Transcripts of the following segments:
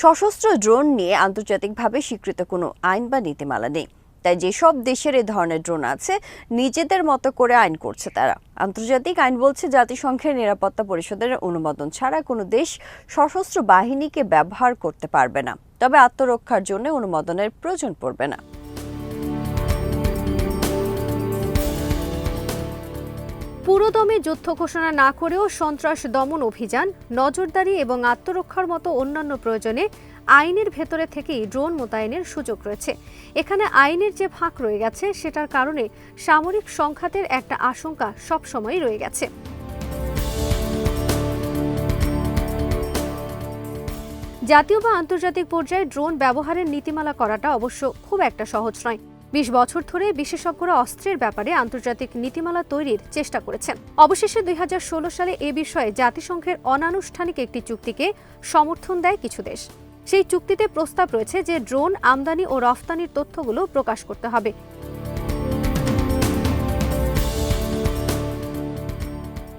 সশস্ত্র ড্রোন নিয়ে আন্তর্জাতিকভাবে স্বীকৃত কোনো আইন বা নীতিমালা নেই। তাই যেসব দেশের এ ধরনের ড্রোন আছে, নিজেদের মতো করে আইন করছে তারা। আন্তর্জাতিক আইন বলছে, জাতিসংঘের নিরাপত্তা পরিষদের অনুমোদন ছাড়া কোনো দেশ সশস্ত্র বাহিনীকে ব্যবহার করতে পারবে না। তবে আত্মরক্ষার জন্য অনুমোদনের প্রয়োজন পড়বে না। পুরোদমে যুদ্ধ ঘোষণা না করেও সন্ত্রাস দমন অভিযান, নজরদারি এবং আত্মরক্ষার মতো অন্যান্য প্রয়োজনে আইনের ভেতরে থেকেই ড্রোন মোতায়েনের সুযোগ রয়েছে। এখানে আইনের যে ফাঁক রয়ে গেছে, সেটার কারণে সামরিক সংঘাতের একটা আশঙ্কা সবসময়ই রয়ে গেছে। জাতীয় বা আন্তর্জাতিক পর্যায়ে ড্রোন ব্যবহারের নীতিমালা করাটা অবশ্য খুব একটা সহজ নয়। বিশ বছর ধরে বিশেষজ্ঞরা অস্ত্রের ব্যাপারে আন্তর্জাতিক নীতিমালা তৈরির চেষ্টা করেছেন। অবশেষে দুই হাজার ষোলো সালে এ বিষয়ে জাতিসংঘের অনানুষ্ঠানিক একটি চুক্তিকে সমর্থন দেয় কিছু দেশ। সেই চুক্তিতে প্রস্তাব রয়েছে যে, ড্রোন আমদানি ও রফতানির তথ্যগুলো প্রকাশ করতে হবে।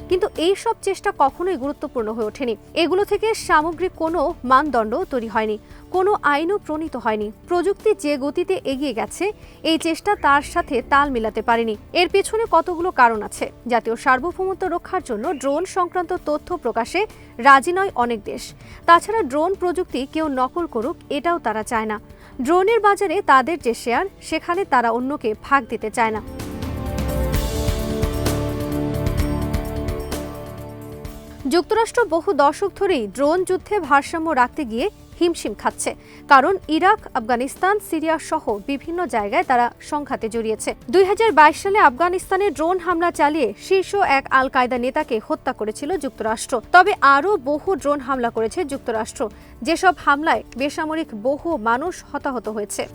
কিন্তু এই সব চেষ্টা কখনোই গুরুত্বপূর্ণ হয়ে ওঠেনি। এগুলো থেকে সামগ্রিক কোনো মানদণ্ড তৈরি হয়নি, কোনো আইনও প্রণীত হয়নি। প্রযুক্তি যে গতিতে এগিয়ে গেছে, এই চেষ্টা তার সাথে তাল মিলাতে পারেনি। এর পেছনে কতগুলো কারণ আছে? জাতীয় সার্বভৌমত্ব রক্ষার জন্য ড্রোন সংক্রান্ত তথ্য প্রকাশে রাজি নয় অনেক দেশ। তাছাড়া ড্রোন প্রযুক্তি কেউ নকল করুক, এটাও তারা চায় না। ড্রোনের বাজারে তাদের যে শেয়ার, সেখানে তারা অন্যকে ভাগ দিতে চায় না। যুক্তরাষ্ট্র বহু দশক ধরেই ড্রোন যুদ্ধে ভারসাম্য রাখতে গিয়ে হিমশিম খাচ্ছে। কারণ ইরাক, আফগানিস্তান, সিরিয়া সহ বিভিন্ন জায়গায় তারা সংঘাতে জড়িয়েছে। দুই হাজার বাইশ সালে আফগানিস্তানে ড্রোন হামলা চালিয়ে শীর্ষ এক আল কায়দা নেতাকে হত্যা করেছিল যুক্তরাষ্ট্র। তবে আরও বহু ড্রোন হামলা করেছে যুক্তরাষ্ট্র। যেসব হামলায় বেসামরিক বহু মানুষ হতাহত হয়েছে।